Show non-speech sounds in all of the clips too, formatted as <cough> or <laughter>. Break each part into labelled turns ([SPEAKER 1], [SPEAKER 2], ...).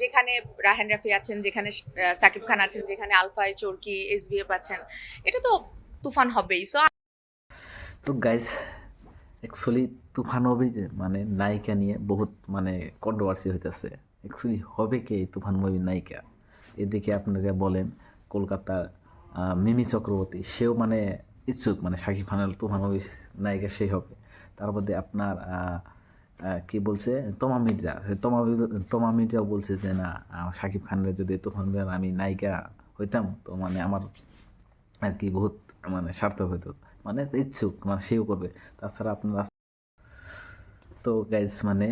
[SPEAKER 1] যেখানে রাহেন রাফি আছেন, যেখানে সাকিব খান আছেন, যেখানে আলফাই চরকি এসবিএফ আছেন, এটা তো তুফান হবেই। সো
[SPEAKER 2] তো গাইস অ্যাকচুয়ালি তুফান মুভি মানে নায়িকা নিয়ে বহুত মানে কন্ট্রোভার্সি হইতেছে। অ্যাকচুয়ালি হবে কে তুফান মুভির নায়িকা? এদিকে আপনারা বলেন, কলকাতার মিমি চক্রবর্তী, সেও মানে ইচ্ছুক মানে শাকিব খানের তুফান মুভির নায়িকা সেই হবে। তার মধ্যে আপনার কি বলছে? তোমা মির্জা। তোমা তোমা মির্জাও বলছে যে, না শাকিব খানের যদি মুভির আমি নায়িকা হইতাম, তো মানে আমার আর কি বহুত মানে সার্থক হতো মানে ইচ্ছুক মানে সেও করবে। তাছাড়া আপনার তো গাইজ মানে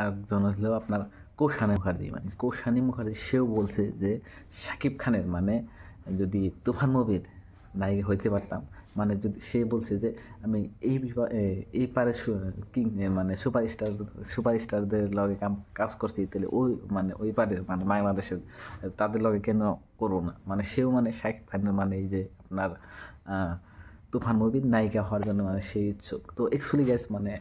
[SPEAKER 2] আরেকজন হলো আপনার কৌশানী মুখার্জি। মানে কৌশানী মুখার্জি সেও বলছে যে শাকিব খানের মানে যদি তুফান মুভির নায়িকা হইতে পারতাম মানে যদি সে বলছে যে, আমি এই এই পারে কিং মানে সুপারস্টার, সুপারস্টারদের লগে কাজ করছি, তাহলে ওই মানে ওই পারে মানে বাংলাদেশের, তাদের লগে কেন করব না? মানে সেও মানে শাকিব খানের মানে এই যে আপনার তুফান মুভির নায়িকা হওয়ার জন্য মানে সেই ইচ্ছুক। তো অ্যাকচুয়ালি গ্যাস মানে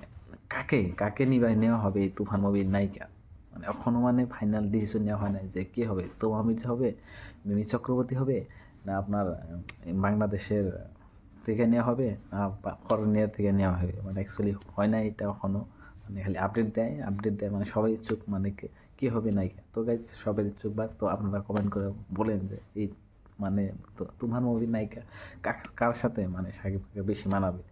[SPEAKER 2] কাকে কাকে নিবাই নেওয়া হবে এই তুফান মুভির নায়িকা? মানে এখনও মানে ফাইনাল ডিসিশন নেওয়া হয় না যে কে হবে? তোমা মির্জা হবে, মিমি চক্রবর্তী হবে, না আপনার বাংলাদেশের থেকে নেওয়া হবে না ফরেনিয়ার থেকে নেওয়া হবে। মানে অ্যাকচুয়ালি হয় না এটা এখনও মানে খালি আপডেট দেয় আপডেট দেয় মানে সবাই ইচ্ছুক মানে কে- হবে নায়িকা তো গাইজ সবাই ইচ্ছুক বা তো আপনারা কমেন্ট করে বলেন যে, এই মানে তো- তুফান মুভির নায়িকা কার সাথে মানে সাকিবকে বেশি মানাবে?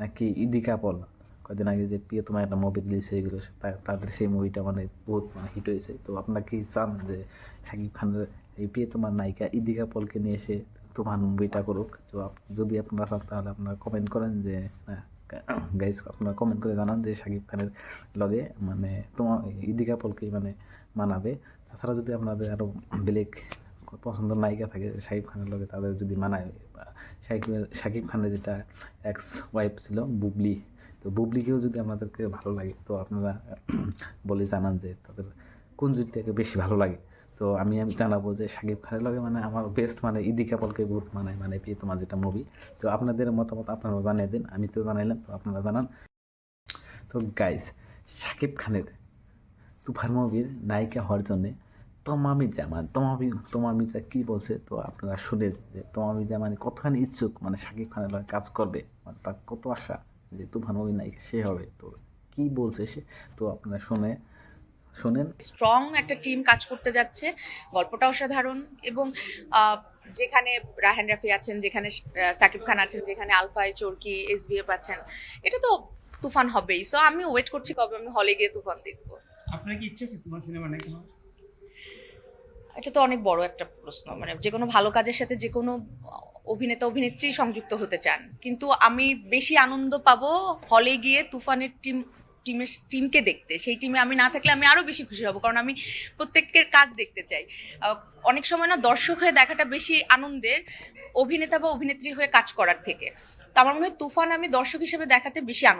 [SPEAKER 2] নাকি ইদিকা পল কদিন আগে যে প্রিয় তোমার একটা মুভি রিলিজ হয়ে গেলো তাদের সেই মুভিটা মানে বহুত মানে হিট হয়েছে। তো আপনারা কি চান যে শাকিব খানের এই প্রিয় তোমার নায়িকা ইদিকা পলকে নিয়ে এসে তুফান মুভিটা করুক। তো যদি আপনারা চান তাহলে আপনারা কমেন্ট করেন যে গাইজ <clears throat> আপনারা কমেন্ট করে জানান যে শাকিব খানের লগে মানে তোমার ইদিকা পলকেই মানে মানাবে। তাছাড়া যদি আপনাদের আরও বেলেগ পছন্দের নায়িকা থাকে শাকিব খানের লগে তাদের যদি মানায় শাকিব শাকিব খানের যেটা এক্স ওয়াইফ ছিল, বুবলি, তো বুবলিকেও যদি আমাদেরকে ভালো লাগে, তো আপনারা <clears throat> বলে জানান যে তাদের কোন জুটিটাকে বেশি ভালো লাগে। তো আমি আমি জানাব যে শাকিব খানের লগে মানে আমার বেস্ট মানে ইদি কাপলকে বহুত মানে মানে তোমার যেটা মুভি তো আপনাদের মতামত আপনারাও জানিয়ে দিন, আমি তো জানাইলাম, তো আপনারা জানান। তো গাইস শাকিব খানের তুফান মুভির নায়িকা হওয়ার জন্যে তোমা মির্জা মানে তোমা মি- তোমা মির্জা কী বলছে, তো আপনারা শুনে যে তোমা মির্জা মানে কতখানি ইচ্ছুক মানে শাকিব খানের লগে কাজ করবে মানে তার কত আশা যে তুফান মুভির নায়িকা সে হবে, তো কী বলছে সে? তো আপনারা শুনে শোনেন।
[SPEAKER 1] স্ট্রং একটা টিম কাজ করতে যাচ্ছে গল্পটা অসাধারণ এবং যেখানে রাহেন রাফি আছেন যেখানে সাকিব খান আছেন যেখানে আলফাই চরকি এসবিএফ আছেন এটা তো তুফান হবেই। সো আমি ওয়েট করছি কবে আমি হলে গিয়ে তুফান দেখব।
[SPEAKER 3] আপনার কি ইচ্ছে আছে তোমার সিনেমা নাকি
[SPEAKER 1] এটা তো অনেক বড় একটা প্রশ্ন। মানে যে কোনো ভালো কাজের সাথে যে কোনো অভিনেতা অভিনেত্রী সংযুক্ত হতে চান। কিন্তু আমি বেশি আনন্দ পাবো হলে গিয়ে তুফানের টিম টিমের টিমকে দেখতে। সেই টিমে আমি না থাকলে আমি আরও বেশি খুশি হব, কারণ আমি প্রত্যেকের কাজ দেখতে চাই। অনেক সময় না দর্শক হয়ে দেখাটা বেশি আনন্দের, অভিনেতা বা অভিনেত্রী হয়ে কাজ করার থেকে। তো আমার মনে হয় তুফান আমি দর্শক হিসেবে দেখাতে বেশি আনন্দ